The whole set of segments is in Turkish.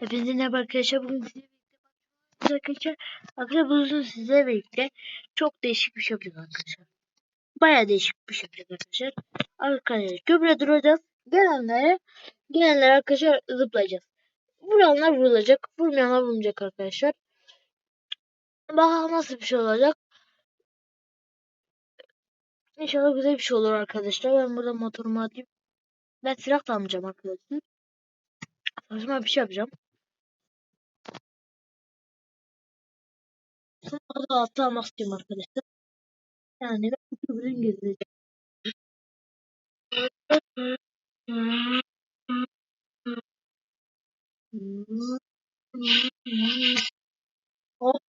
Hepinize merhaba arkadaşlar. Bugün size arkadaşlar. Arkadaşlar bugün size birlikte çok değişik bir şey yapacağız arkadaşlar. Baya değişik bir şey yapacağız arkadaşlar. Arkadaşlar köprüde duracağız. Gelenlere gelenlere arkadaşlar zıplayacağız. Vuranlar vurulacak. Vurmayanlar vurulacak arkadaşlar. Bakalım nasıl bir şey olacak. İnşallah güzel bir şey olur arkadaşlar. Ben burada motorumu atayım. Ben silah da almayacağım arkadaşlar. Saçma bir şey yapacağım. Sonra da altı almak istiyorum arkadaşlar. Yani ben köprüden gezeceğim. Hop.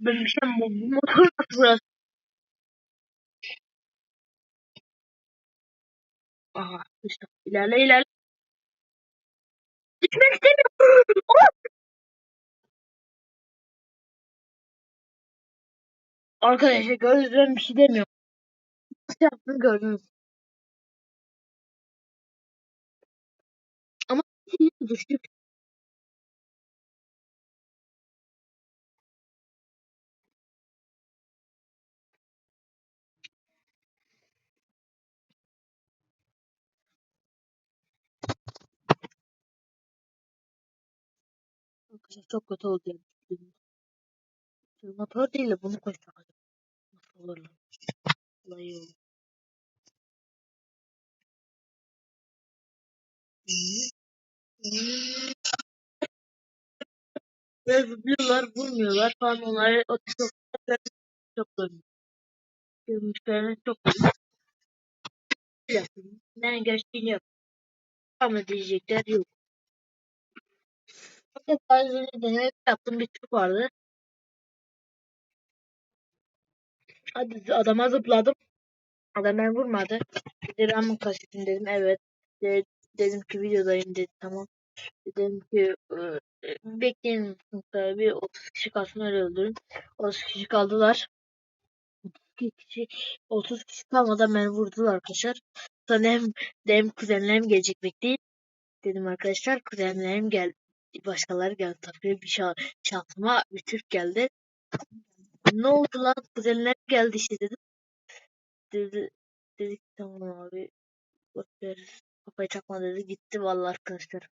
Ben bir şey bu bu motor burası? Aha işte ilerle ilerle. Düşmek istemiyorum. Arkadaşlar gördünüz ben bir şey demiyorum. Nasıl yaptığını gördünüz. Ama düştük. Arkadaşlar çok kötü oldu. Motor değil de bunu koysak acaba. Nasıl olur. Ve zıplıyorlar, vurmuyorlar falan onları o çok çok görmüş. Görmüşlerine çok. Yapın. Ne gerçeğini yap. Ama diyecekler yok. Fakat az önce deneyip yaptığım bir Türk vardı. Hadi adama zıpladım. Adam beni vurmadı. Dedi ben mi kaçtım dedim evet. De, dedim ki videodayım dedi tamam. Dedim ki e, bekleyin mutlaka bir 30 kişi kalsın öyle öldürün. 30 kişi kaldılar. 32 kişi 30 kişi kalmadan beni vurdular arkadaşlar. Sonra hem, hem kuzenlerim gelecek bekleyin. Dedim arkadaşlar kuzenlerim geldi. Başkaları geldi tabii bir şa şansıma bir Türk geldi. Ne oldu lan kuzenlerim geldi işte dedim. Dedi, dedik tamam abi ver kafayı çakma dedi gitti vallahi arkadaşlar.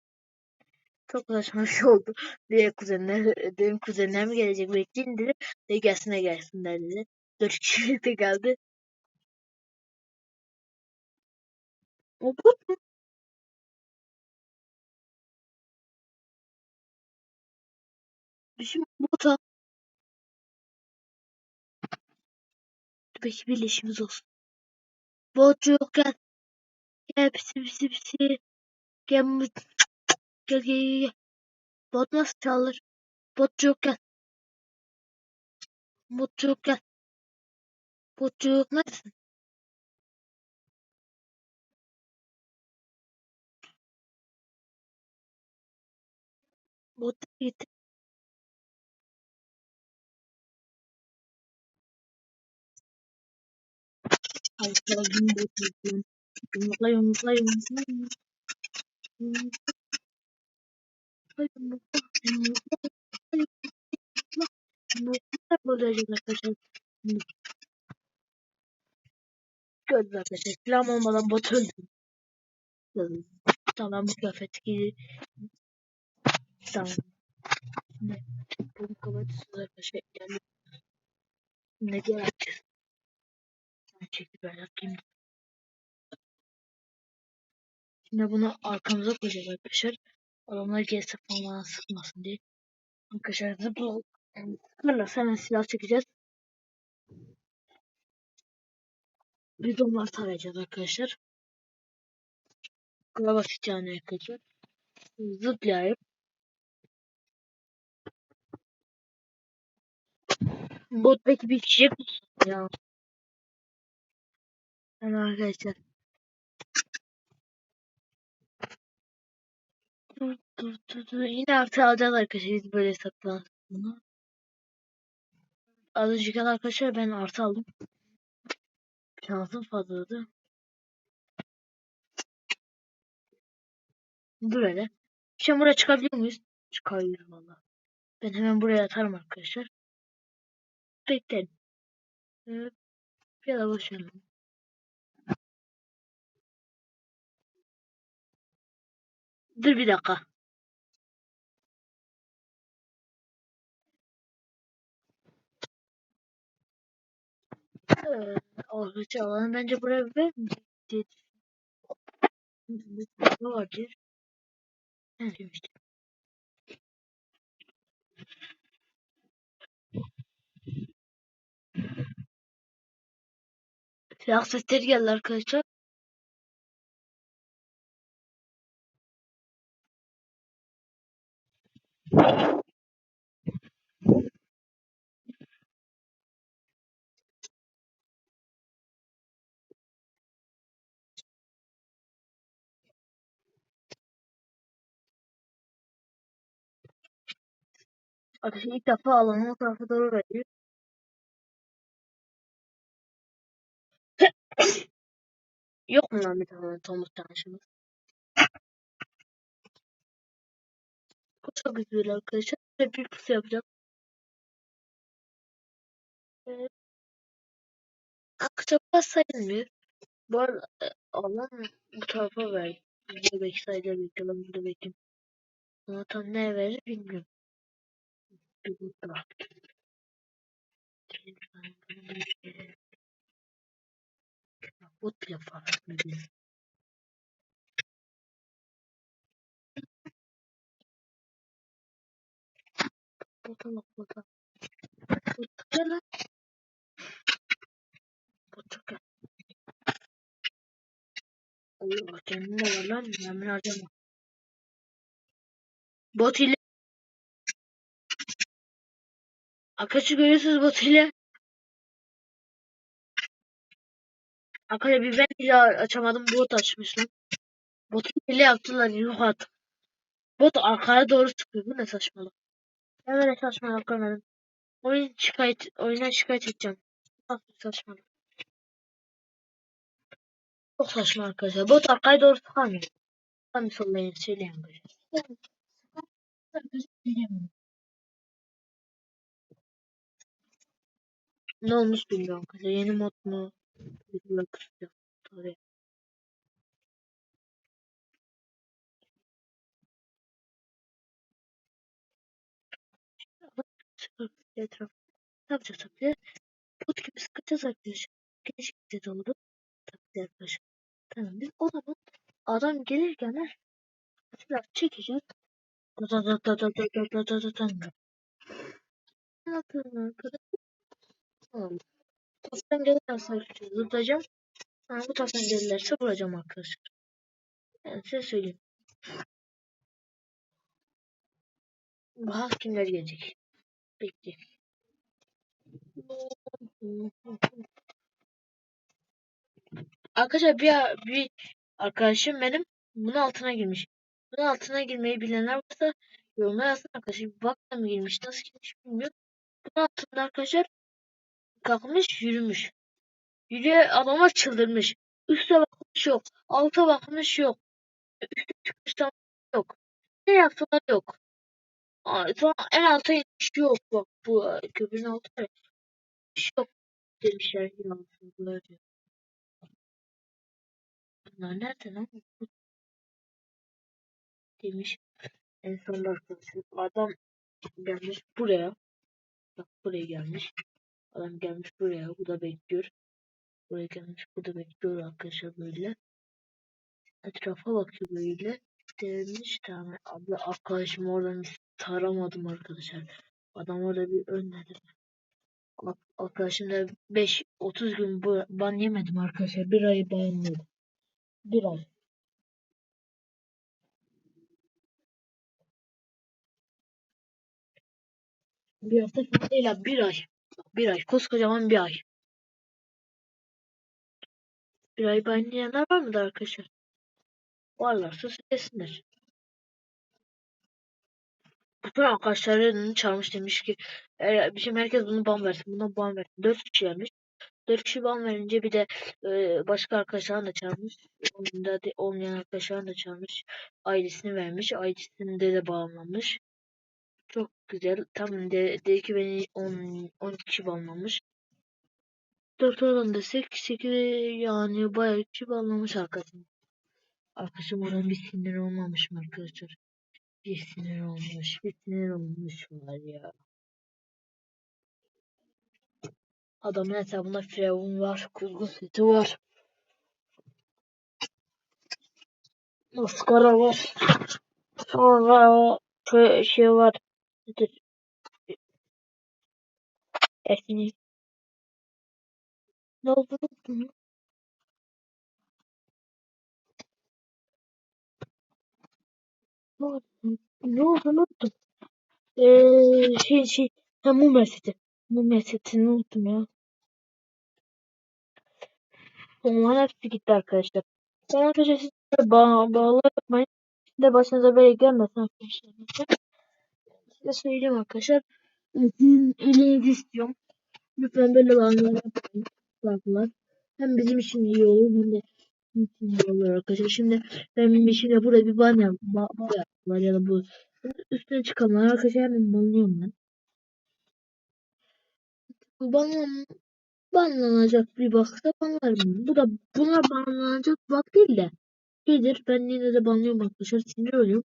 Çok saçma bir şey oldu. Diye kuzenler, dedim kuzenler mi gelecek bekleyin dedi. De gelsin gelsinler dedi. Dört kişi birlikte geldi. O bu Düşün bota. Belki birleşimiz olsun. Botçu yok gel. Gel pisi pisi pisi. Gel gel gel. gel. Bot nasıl çalır? Botçu yok gel. Botçu yok gel. Botçu yok neredesin? Bot gitti. Ay çaldım botu. Yumrukla yumrukla yumrukla yumrukla. Yumrukla yumrukla yumrukla. Yumrukla bulacağız arkadaşlar. Gördüm arkadaşlar. Silahım olmadan bot öldüm. Tamam bu kıyafet giydi. Tamam. Ne? Bunu arkadaşlar. Yani ne diye çekip ben yapayım. Şimdi bunu arkamıza koyacağız arkadaşlar. Adamlar gelirse falan sıkmasın diye. Arkadaşlar zıpla. Sıkarlarsa hemen silah çekeceğiz. Biz onları tarayacağız arkadaşlar. Kadar basit yani arkadaşlar. Zıplayıp Bot belki bir kişi tutsun ya. Yani arkadaşlar. Dur dur dur dur. Yine artı alacağız arkadaşlar. Biz böyle saklan. Bunu. Az önceki arkadaşlar ben artı aldım. Şansım fazladı. Dur hele. Şimdi buraya çıkabiliyor muyuz? Çıkabiliriz valla. Ben hemen buraya atarım arkadaşlar. Bekleyin. Evet. Ya da boşalım. Dur bir dakika. Ee, alanı bence buraya vermeyecek diye. Ne vardır? Ne demiştim? Silah sesleri geldi arkadaşlar. Arkadaşlar ilk defa alanı o tarafa doğru veriyor. Yok mu lan bir tane Thomas tanışımız? Kısa gücüyle arkadaşlar böyle bir pusu yapacağım. Ee, akçaba sayılmıyor. Bu arada e, alan bu tarafa verdi. Demek sayılır bir kalan demek ki. Ama tam ne verir bilmiyorum. Bir mutlu baktım. Mutlu yapar mı biz? Bota bak bota. Bot gel lan. Bot çok gel. Allah kendine var lan. Mermi harcama. Bot ile. Arkadaşı görüyorsunuz bot ile. Arkadaşlar bir ben bile açamadım. Bot açmış lan. Botu ile yaptılar. Yuh at. Bot arkaya doğru çıkıyor. Bu ne saçmalık. Ben böyle saçmalık görmedim. Oyun şikayet, oyuna şikayet edeceğim. Nasıl bir saçmalık. Çok saçma arkadaşlar. Bot arkaya doğru sıkamıyor. Tam sollayın söyleyin arkadaşlar. Ne olmuş bilmiyorum arkadaşlar. Yeni mod mu? Bilmiyorum. Tabii. etraf. Ne yapacağız tabii? Pot gibi sıkacağız arkadaşlar. Geniş kitle doğru. Tabii arkadaşlar. Tamam biz o zaman adam gelir gelmez silah çekeceğiz. Tamam. Taftan gelirlerse zıplayacağım. Ha, bu taftan gelirlerse vuracağım arkadaşlar. Yani size söyleyeyim. Bahar kimler gelecek? Bekle. Arkadaşlar bir, bir arkadaşım benim bunun altına girmiş. Bunun altına girmeyi bilenler varsa yorumlara yazsın arkadaşlar. Bir bak mı girmiş nasıl girmiş bilmiyorum. Bunun altında arkadaşlar kalkmış yürümüş. Yürüye adamlar çıldırmış. Üste bakmış yok. Alta bakmış yok. Üste çıkmış tam yok. Ne yaptılar yok. Aa, Sonra en alta yok. Bak bu e, köprünün altı yok demişler. Yansıdılar diyor. Bunlar nerede lan? Demiş. En sonunda arkadaşlar adam gelmiş buraya. Bak buraya gelmiş. Adam gelmiş buraya. Bu da bekliyor. Buraya gelmiş. Bu da bekliyor arkadaşlar böyle. Etrafa bakıyor böyle. Demiş tamam. Abla arkadaşım oradan taramadım arkadaşlar. Adam orada bir önledi. Bak Arkadaşım da 5-30 gün bu ban yemedim arkadaşlar. Bir ay ban. Bir ay. Bir hafta abi. Bir ay. Bir ay. Koskocaman bir ay. Bir ay ban yiyenler var mıdır arkadaşlar? Varlarsa söylesinler. Bütün arkadaşlarını çağırmış demiş ki e, bizim herkes bunu ban versin. Buna ban versin. 4 kişi gelmiş. 4 kişi ban verince bir de e, başka arkadaşlarını da çağırmış. Oyunda de, olmayan arkadaşlarını da çağırmış. Ailesini vermiş. Ailesinde de bağlanmış. Çok güzel. Tam de, de ki beni 10, 10 kişi banlamış. 4 oran desek 8 yani bayağı kişi banlamış arkadaşım. Arkadaşım oradan bir sinir olmamış mı arkadaşlar? Bir sinir olmuş. Bir sinir olmuş var ya. Adamın hesabında firavun var. Kuzgun seti var. Maskara var. Sonra şey, şey var. Esni. Ne oldu? Ne oldu? Ne oldu? Oldu? Ee, şey şey. Ha Mumer seti. Mumer setini unuttum ya. Onların hepsi gitti arkadaşlar. Ben arkadaşlar siz de bağ, bağlı yapmayın. De başınıza böyle gelmesin arkadaşlar. Size söyleyeyim arkadaşlar. Sizin iyiliğinizi istiyorum. Lütfen böyle bağımlılar yapmayın. Bağlılar. Hem bizim için iyi olur hem de olur arkadaşlar. Şimdi ben şimdi burada bir ban yap, ba, ba yaptılar bu üstüne çıkanlar arkadaşlar hemen banlıyorum ben. Bu banlan, banlanacak bir baksa banlarım. Bu da buna banlanacak bak değil de. İyidir. Ben yine de banlıyorum arkadaşlar. Sinir oluyorum.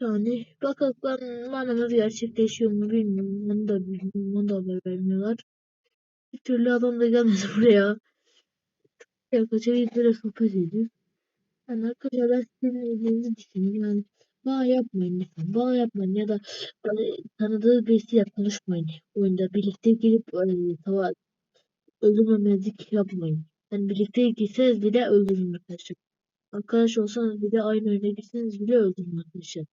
Yani bakalım banımız gerçekleşiyor mu bilmiyorum. Onu da bilmiyorum. Onu da haber vermiyorlar. Bir türlü adam da gelmedi buraya. Arkadaşlar biz böyle sohbet ediyoruz. Yani arkadaşlar ben sizin iyiliğinizi düşünüyorum. Yani bağ yapmayın lütfen. Bağ yapmayın ya da böyle tanıdığı birisiyle konuşmayın. Oyunda birlikte girip e, tava öldürmemezlik yapmayın. Yani birlikte girseniz bile öldürün arkadaşlar. Arkadaş olsanız bile aynı oyuna girseniz bile öldürün arkadaşlar.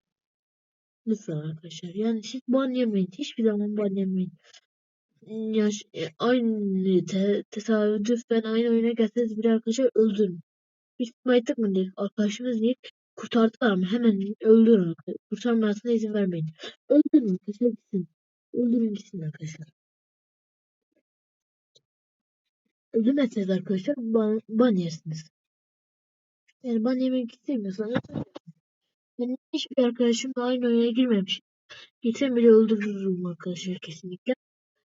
Lütfen arkadaşlar. Yani siz ban yemeyin. Hiçbir zaman ban yemeyin. Ya, e, aynı te tesadüfen aynı oyuna gelseniz bile arkadaşlar öldürün. Hiç baytık mı değil. Arkadaşımız değil. Kurtardılar ama hemen öldürün. Kurtarmasına izin vermeyin. Öldürün arkadaşlar gitsin. Öldürün gitsin arkadaşlar. Öldürmezseniz arkadaşlar ban, ban yersiniz. Yani ban yemek istemiyorsanız benim hiçbir arkadaşımla aynı oyuna girmemiş. Gitsem bile öldürürüm arkadaşlar kesinlikle.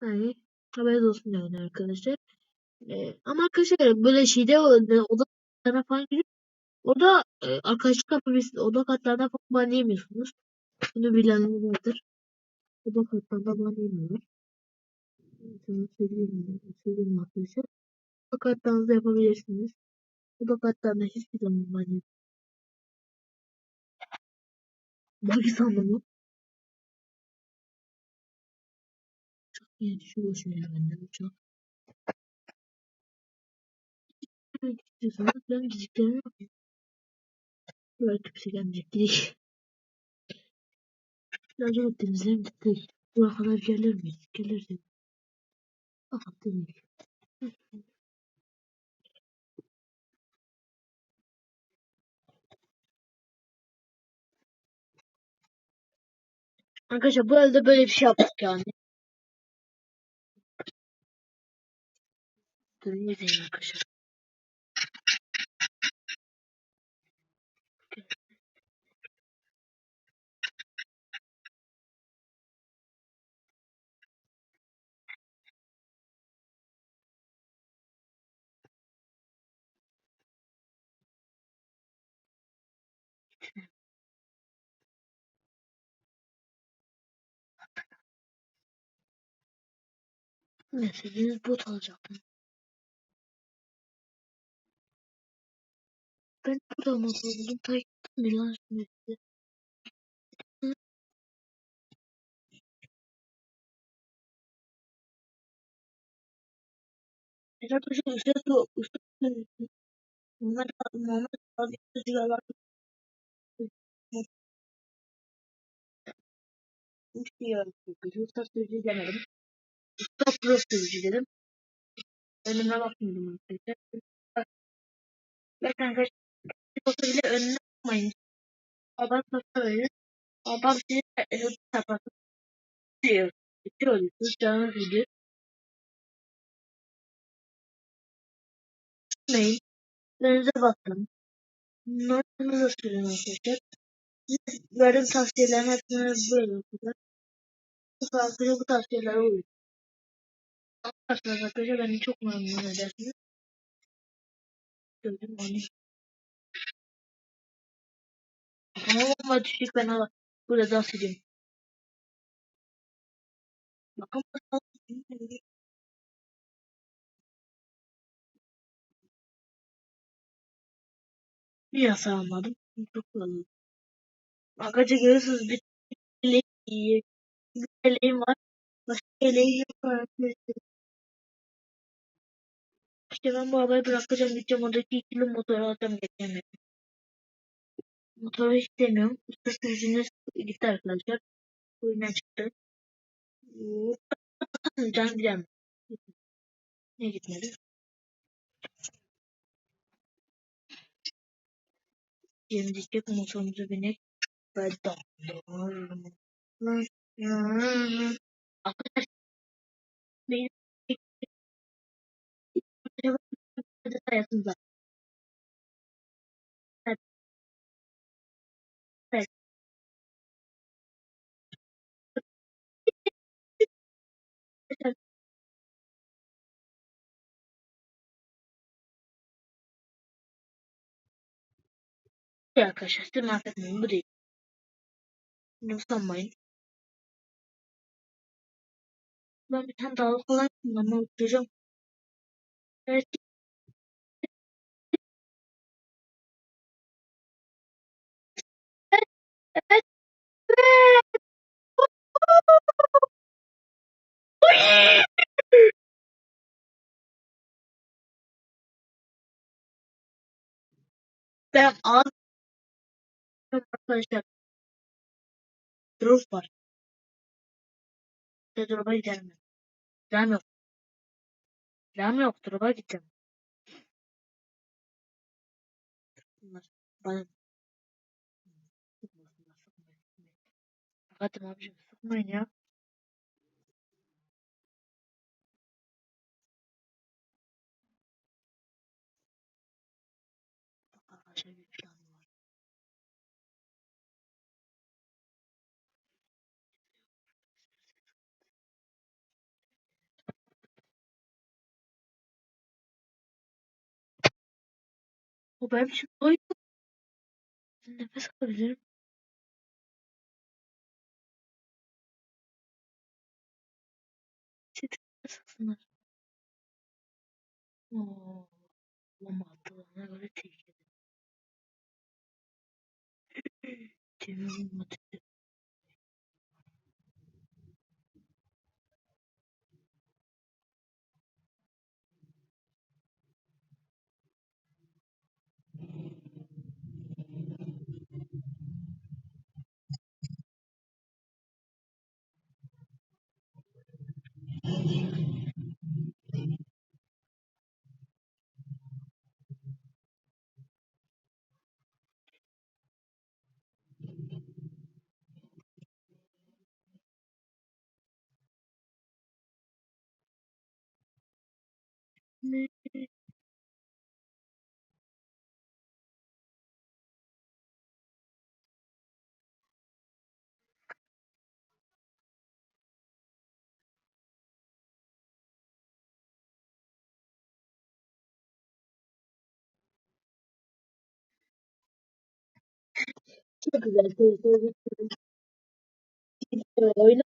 Yani haberiniz olsun yani arkadaşlar. Ee, ama arkadaşlar böyle şeyde oda katlarına falan girip orada e, arkadaşlık yapabilirsiniz. Oda katlarına falan banlayamıyorsunuz. Bunu bilenler vardır. Oda katlarında banlayamıyorlar. Sana söyleyeyim, söyleyeyim arkadaşlar. Oda katlarınızda yapabilirsiniz. Oda katlarında hiçbir zaman banlayamıyorsunuz. Bagi sandım şu boşuna ya benden uçak. Evet istiyorsanız ben kimse gelmeyecek. Gidelim. Biraz o temizleyelim gittik. Buraya kadar gelir miyiz? Geliriz. Fakat değil. Arkadaşlar bu elde böyle bir şey yaptık yani. Durun izleyin arkadaşlar. Mesela bot alacaktım. Ben burada mı buldum? Takipten mi lan? Hı? Evet arkadaşlar üstte su. Üstte su. Muhammed Muhammed tutmuş diye Usta sürücü demedim. Usta pro sürücü dedim. Önüme bakmıyordum arkadaşlar. Bakın arkadaşlar olsa bile önüne bakmayın. Babam sofra verir. Babam size hızlı kapatır. Diyor. Diyorsunuz canınız üzülür. Gitmeyin. Önünüze bakın. Notlarınızı sürün arkadaşlar. Verdiğim tavsiyelerin hepsini böyle okuyun. Bu arkadaşlar bu tavsiyelere uyun. Arkadaşlar arkadaşlar beni çok memnun edersiniz. Gördüm onu. Ama düşük ben hala burada dans edeyim. Bakın Niye sağlamadım? Çok kullanıldı. Arkadaşlar görüyorsunuz bir eleğim iyi. Bir eleğim var. Başka eleğim yok. İşte ben bu arabayı bırakacağım gideceğim oradaki ikili motoru alacağım geçeceğim. Motoru hiç sevmiyorum. Usta sürücünüz gitti arkadaşlar. Oyundan çıktı. Can gidelim. Niye gitmedi? Şimdi diyecek motorumuza binek. Ve damlar. Arkadaşlar benim hayatımda. Arkadaşlar siz merak etmeyin bu değil. Bunu sanmayın. Ben bir tane daha falan ama uçuracağım. Evet. Evet. Evet. Ben ağzım arkadaşlar. Drop var. İşte drop'a giderim ben. Silahım yok. Silahım yok. Drop'a. Bunlar bana. Sıkmayın. abicim sıkmayın ya. O benim için oyun. Nefes alabilirim. Sıksınlar. Oo. Bomba attığına göre tehlikeli. Demir bomba Çok güzel. Tebrik ederim. Oyunu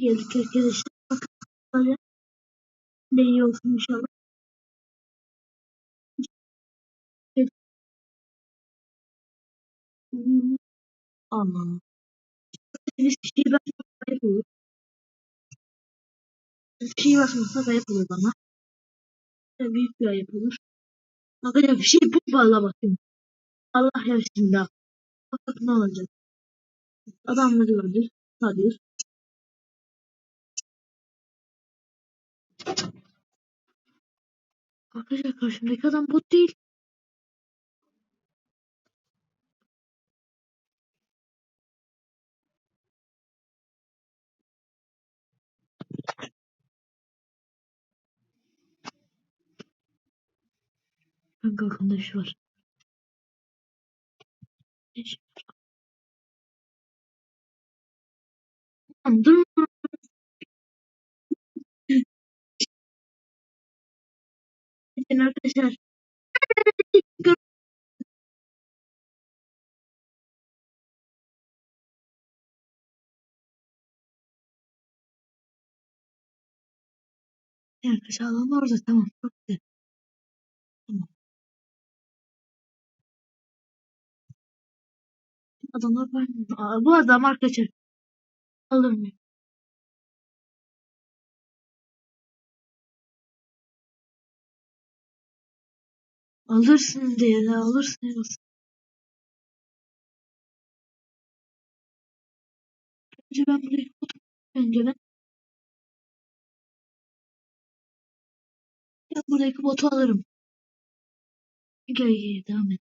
geldik arkadaşlar. Bakın böyle de iyi olsun inşallah. Ama bir şey basmasa kayıp olur. Bir şey basmasa kayıp olur bana. Böyle büyük bir ayıp olur. Arkadaşlar bir şey bu valla bakayım. Allah ya bismillah. Bakın ne olacak. Adamları gördü. Sarıyor. Arkadaşlar karşımdaki adam bot değil. Kanka aklımda bir şey var. Ne Gidin arkadaşlar. Arkadaşlar adam orada tamam. Çok güzel. Tamam. Adamlar mı? Aa, bu adam arkadaşlar. Alır mı? Alırsın diye de alırsın. alırsın. Önce ben burayı önce ben, ben buradaki botu alırım. Gel gel devam et.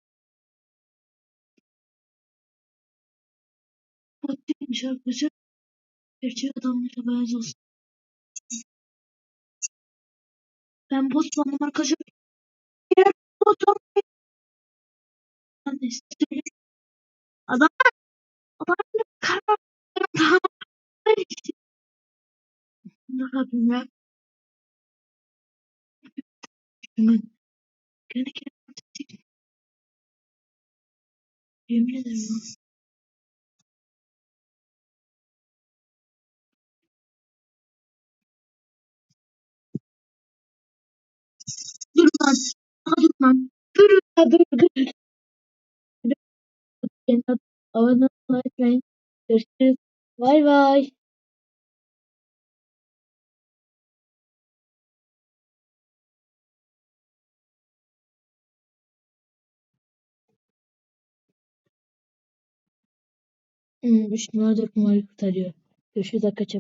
Bot değilmiş arkadaşlar. Gerçek adammış haberiniz olsun. Ben bot sandım arkadaşlar. Eğer bot olmayı ben de istedim. Adam adam karar tamam. Ne yapayım ya? Yemin ederim. Dur lan. Ya dur dur. Beni abone olmayı unutmayın. Görüşürüz. Bay bay. Hmm, 3 numara 4 numarayı kurtarıyor. Görüşürüz arkadaşlar.